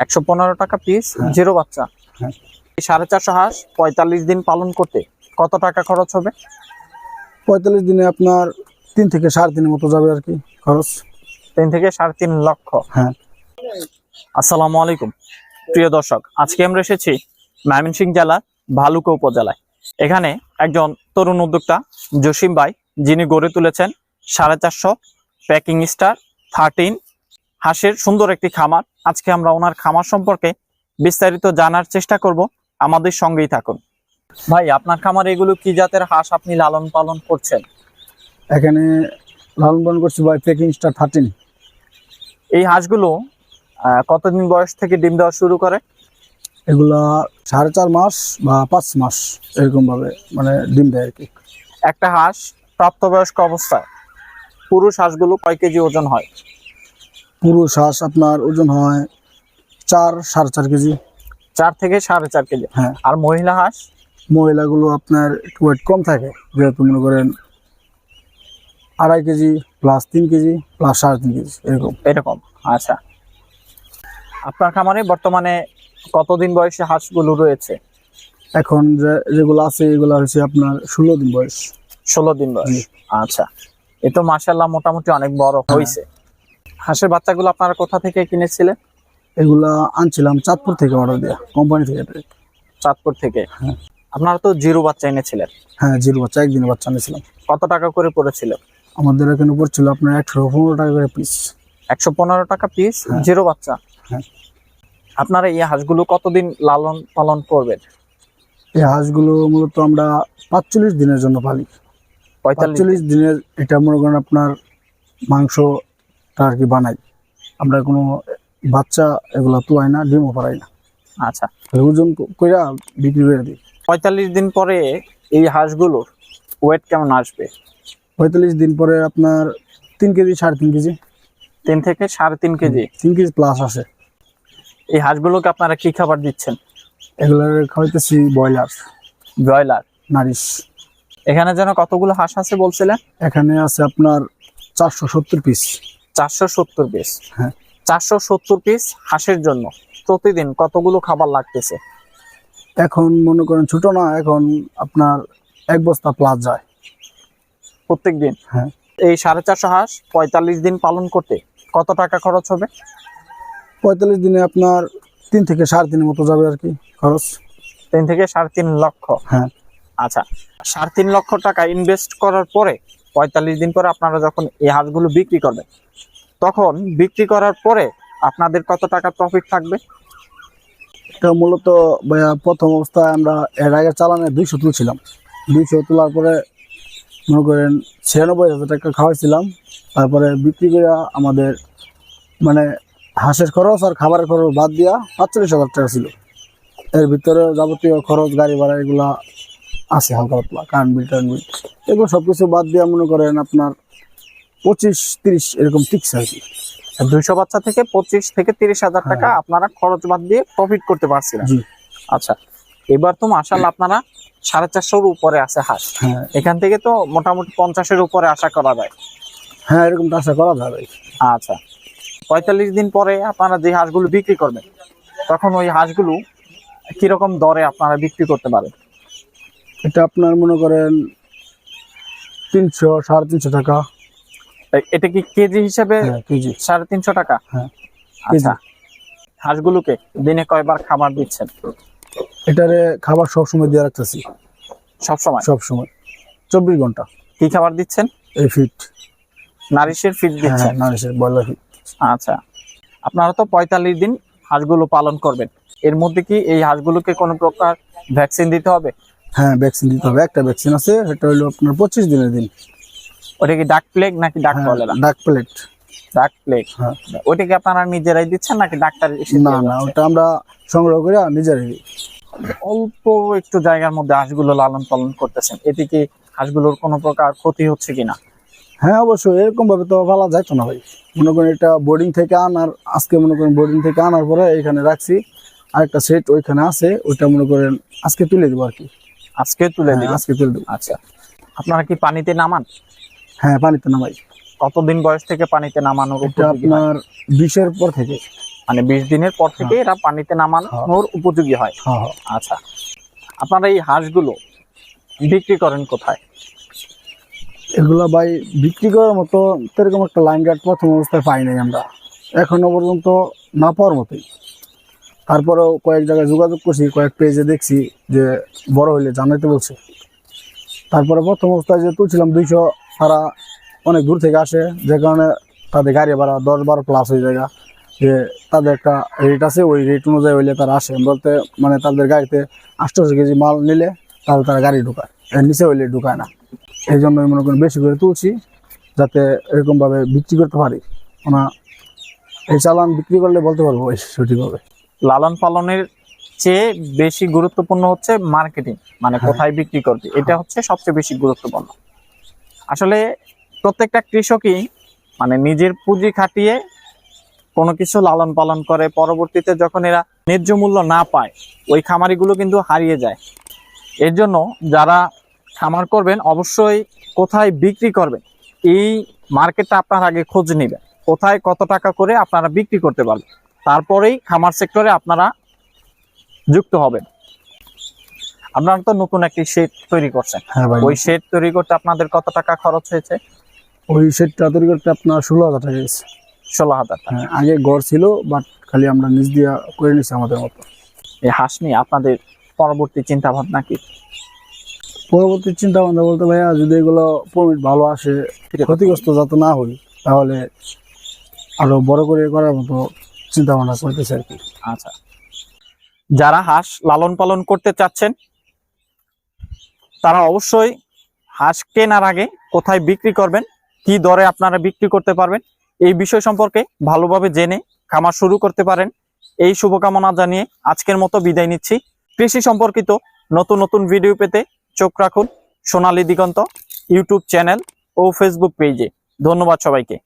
একশো পনেরো টাকা পিস হ্যাঁ। জিরো বাচ্চা। হ্যাঁ। সাড়ে চারশো হাঁস পঁয়তাল্লিশ দিন পালন করতে কত টাকা খরচ হবে? পঁয়তাল্লিশ দিনে আপনার তিন থেকে সাড়ে তিনের মতো যাবে আর কি খরচ। তিন থেকে সাড়ে তিন লক্ষ। হ্যাঁ। আসসালামু আলাইকুম। প্রিয় দর্শক আজকে আমরা এসেছি ময়মনসিংহ জেলার ভালুকা উপজেলায়। এখানে একজন তরুণ উদ্যোক্তা জসিম ভাই যিনি গড়ে তুলেছেন সাড়ে চারশো প্যাকিং স্টার থার্টিন হাঁসের সুন্দর একটি খামার। আজকে আমরা ওনার খামার সম্পর্কে বিস্তারিত জানার চেষ্টা করব। আমাদের সঙ্গেই থাকুন। ভাই আপনার খামার এগুলো কি জাতের হাঁস আপনি লালন পালন করছেন? এখানে লালন পালন করছি বাই পেকিং স্টার থার্টিন এই হাঁসগুলো কতদিন বয়স থেকে ডিম দেওয়া শুরু করে? এগুলা সাড়ে চার মাস বা পাঁচ মাস এরকম ভাবে মানে ডিম দেয় আর কি। একটা হাঁস প্রাপ্তবয়স্ক অবস্থায় পুরুষ হাঁসগুলো কয় কেজি ওজন হয়? পুরুষ হাঁস আপনার ওজন হয় চার সাড়ে চার কেজি। চার থেকে সাড়ে চার কেজি। হ্যাঁ। আর মহিলা হাঁস? মহিলাগুলো আপনার একটু ওয়েট কম থাকে যেহেতু মনে করেন আড়াই কেজি প্লাস তিন কেজি প্লাস সাড়ে তিন কেজি এরকম। এরকম আচ্ছা। আপনার খামারে বর্তমানে কতদিন বয়সে হাঁসগুলো রয়েছে? এখন যে যেগুলো আছে এগুলো হচ্ছে আপনার ষোলো দিন বয়স। ষোলো দিন বয়স আচ্ছা। এ তো মাসাল্লাহ মোটামুটি অনেক বড় হয়েছে হাঁসের বাচ্চাগুলো আপনারা কোথা থেকে কিনেছিলেন? এগুলো আনছিলাম চাঁদপুর থেকে অর্ডার দেওয়া কোম্পানি থেকে। চাঁদপুর থেকে? হ্যাঁ। আপনারা তো জিরো বাচ্চা এনেছিলেন। হ্যাঁ জিরো বাচ্চা একদিনের বাচ্চা এনেছিলাম। কত টাকা করে পড়েছিল? আমাদের এখানে পড়ছিল আপনার একশো পনেরো টাকা করে পিস একশো পনেরো টাকা পিস হ্যাঁ। জিরো বাচ্চা? হ্যাঁ। আপনারা এই হাঁসগুলো কতদিন লালন পালন করবেন? এই হাঁসগুলো মূলত আমরা পাঁচচল্লিশ দিনের জন্য পালি। পঁয়তাল্লিশ দিনের এটা মনে করেন আপনার মাংসটা আর কি বানাই আমরা কোনো বাচ্চা এগুলো তুয়াই না ডিমও পারাই না। আচ্ছা। ওজন কইরা বিক্রি করে দিই। পঁয়তাল্লিশ দিন পরে এই হাঁসগুলোর ওয়েট কেমন আসবে? পঁয়তাল্লিশ দিন পরে আপনার তিন কেজি সাড়ে তিন কেজি। তিন থেকে সাড়ে তিন কেজি? তিন কেজি প্লাস আসে এই হাঁসগুলোকে আপনারা কি খাবার দিচ্ছেন? এগুলো খাওয়াইতেছি ব্রয়লার। ব্রয়লার। নারিশ। এখানে যেন কতগুলো হাঁস আছে বলছিলেন? এখানে আছে আপনার চারশো সত্তর পিস চারশো সত্তর পিস হ্যাঁ। চারশো সত্তর পিস হাঁসের জন্য। প্রতিদিন কতগুলো খাবার লাগতেছে? এখন মনে করেন ছোট না এখন আপনার এক বস্তা প্লাস যায়। প্রত্যেক দিন হ্যাঁ। এই সাড়ে চারশো হাঁস পঁয়তাল্লিশ দিন পালন করতে কত টাকা খরচ হবে? পঁয়তাল্লিশ দিনে আপনার তিন থেকে সাড়ে তিনের মতো যাবে আর কি খরচ। তিন থেকে সাড়ে তিন লক্ষ? হ্যাঁ। আচ্ছা সাড়ে তিন লক্ষ টাকা ইনভেস্ট করার পরে পঁয়তাল্লিশ দিন পরে আপনারা যখন এই হাঁসগুলো বিক্রি করবেন, তখন বিক্রি করার পরে আপনাদের কত টাকা প্রফিট থাকবে? এটা মূলত প্রথম অবস্থায় আমরা এর আগে চালানে দুইশো তুলছিলাম। দুইশো তোলার পরে মনে করেন ছিয়ানব্বই হাজার টাকা খাওয়াইছিলাম। তারপরে বিক্রি করে আমাদের মানে হাঁসের খরচ আর খাবারের খরচ বাদ দিয়া পাঁচচল্লিশ হাজার টাকা ছিল। এর ভিতরে যাবতীয় খরচ, গাড়ি ভাড়া, এগুলা আছে হালকা পাতলা কারেন্ট বিল টারেন্ট বিল এগুলো সব কিছু বাদ দিয়ে মনে করেন আপনার পঁচিশ তিরিশ এরকম টিকছে আর কি। দুইশো বাচ্চা থেকে পঁচিশ থেকে তিরিশ হাজার টাকা হ্যাঁ। আপনারা খরচ বাদ দিয়ে প্রফিট করতে পারছিলেন আচ্ছা এবার তো মাসাল আপনারা সাড়ে চারশোর উপরে আছে হাঁস। হ্যাঁ। এখান থেকে তো মোটামুটি পঞ্চাশের উপরে আশা করা যায়। হ্যাঁ এরকমটা আশা করা যাবে আচ্ছা পঁয়তাল্লিশ দিন পরে আপনারা যে হাঁসগুলো বিক্রি করবেন তখন ওই হাঁসগুলো কীরকম দরে আপনারা বিক্রি করতে পারেন? এটা আপনার মনে করেন তিনশো সাড়ে তিনশো টাকা। এটা কি কেজি হিসেবে হ্যাঁ কেজি। সাড়ে তিনশো টাকা? হ্যাঁ আচ্ছা। হাঁসগুলোকে দিনে কয়বার খাবার দিচ্ছেন? এটারে খাবার সব সময় দিয়ে রাখতেছি। সব সময় সব সময় চব্বিশ ঘণ্টা। কি খাবার দিচ্ছেন? এই ফিট। নারিশের ফিড হ্যাঁ দিচ্ছেন? নারিশের ব্রয়লার ফিট। আচ্ছা। আপনারা তো পঁয়তাল্লিশ দিন হাঁসগুলো পালন করবেন। এর মধ্যে কি এই হাঁসগুলোকে কোনো প্রকার ভ্যাকসিন দিতে হবে? হ্যাঁ ভ্যাকসিন দিতে হবে। একটা ভ্যাকসিন আছে এটা হলো আপনার পঁচিশ দিনের দিন। ওটা কি ডাক প্লেগ নাকি ডাক কলেরা ডাক প্লেট ডাক প্লেগ হ্যাঁ। ওটা কি আপনারা নিজেরাই দিচ্ছেন নাকি ডাক্তার না না ওটা আমরা সংগ্রহ করে নিজেরাই দিই। অল্প একটু জায়গার মধ্যে হাঁসগুলো লালন পালন করতেছেন। এতে কি হাঁসগুলোর কোনো প্রকার ক্ষতি হচ্ছে কিনা? হ্যাঁ অবশ্যই। এরকম ভাবে তো ভালো যাইতো না ভাই। মনে করেন এটা বোর্ডিং থেকে আনার আজকে মনে করেন বোর্ডিং থেকে আনার পরে এখানে রাখছি। আরেকটা সেট ওইখানে আছে ওইটা মনে করেন আজকে তুলে দেবো আর কি। আজকে তুলে হ্যাঁ, দিবেন? আজকে তুলে দেবো। আচ্ছা। আপনারা কি পানিতে নামান? হ্যাঁ পানিতে নামাই। কতদিন বয়স থেকে পানিতে নামানোর এটা উপযোগী হয়? আপনার বিশের পর থেকে। মানে বিশ দিনের পর থেকে এরা পানিতে নামানোর উপযোগী হয়। হ্যাঁ হ্যাঁ। আচ্ছা। আপনারা এই হাঁসগুলো বিক্রি করেন কোথায়? এগুলো ভাই বিক্রি করার মতো সেরকম একটা লাইন গার্ড প্রথম অবস্থায় পাই নাই আমরা। এখনও পর্যন্ত না পাওয়ার মতোই। তারপরেও কয়েক জায়গায় যোগাযোগ করছি, কয়েক পেজে দেখছি যে বড় হইলে জানাইতে বলছে। তারপরে প্রথম অবস্থায় যে তুলছিলাম দুইশো তারা অনেক দূর থেকে আসে, যে কারণে তাদের গাড়ি ভাড়া দশ বারো প্লাস হয়ে যায় যে তাদের একটা রেট আছে, ওই রেট অনুযায়ী হইলে তারা আসে। বলতে মানে তাদের গাড়িতে আটশোশো কেজি মাল নিলে তাহলে তারা গাড়ি ঢুকায়। এর নিচে হইলে ঢুকায় না। এই জন্য আমি মনে করেন বেশি করে তুলছি, যাতে এরকমভাবে বিক্রি করতে পারি। ওনা এই চালান বিক্রি করলে বলতে পারব সঠিকভাবে। লালন পালনের চেয়ে বেশি গুরুত্বপূর্ণ হচ্ছে মার্কেটিং মানে হ্যাঁ। কোথায় বিক্রি করবে এটা হচ্ছে সবচেয়ে বেশি গুরুত্বপূর্ণ। আসলে প্রত্যেকটা কৃষকই মানে নিজের পুঁজি খাটিয়ে কোনো কিছু লালন পালন করে পরবর্তীতে যখন এরা ন্যায্য মূল্য না পায় ওই খামারিগুলো কিন্তু হারিয়ে যায়। এর জন্য যারা খামার করবেন অবশ্যই কোথায় বিক্রি করবেন এই মার্কেটটা আপনার আগে খোঁজ নেবেন। কোথায় কত টাকা করে আপনারা বিক্রি করতে পারবেন। তারপরেই খামার সেক্টরে আপনারা যুক্ত হবেন। আপনারা তো নতুন একটি শেড তৈরি করছেন। হ্যাঁ ওই শেড তৈরি করতে আপনাদের কত টাকা খরচ হয়েছে? ওই সেটটা তৈরি করতে আপনার ষোলো হাজার টাকা গেছে ষোলো হাজার টাকা। হ্যাঁ আগে গড় ছিল বাট খালি আমরা নিজ দিয়া করে নিছি আমাদের মতো। এই হাঁস নিয়ে আপনাদের পরবর্তী চিন্তা ভাবনা কি? পরবর্তী চিন্তা ভাবনা বলতে ভাইয়া যদি এগুলো প্রমিট ভালো আসে ক্ষতিগ্রস্ত যাতে না হই তাহলে আরও বড় করে করার মতো চিন্তা ভাবনা করতেছে আর কি। আচ্ছা। যারা হাঁস লালন পালন করতে চাচ্ছেন, তারা অবশ্যই হাঁস কেনার আগে কোথায় বিক্রি করবেন, কি দরে আপনারা বিক্রি করতে পারবেন, এই বিষয় সম্পর্কে ভালোভাবে জেনে খামার শুরু করতে পারেন। এই শুভকামনা জানিয়ে আজকের মতো বিদায় নিচ্ছি। কৃষি সম্পর্কিত নতুন নতুন ভিডিও পেতে চোখ রাখুন সোনালী দিগন্ত ইউটিউব চ্যানেল ও ফেসবুক পেজে। ধন্যবাদ সবাইকে।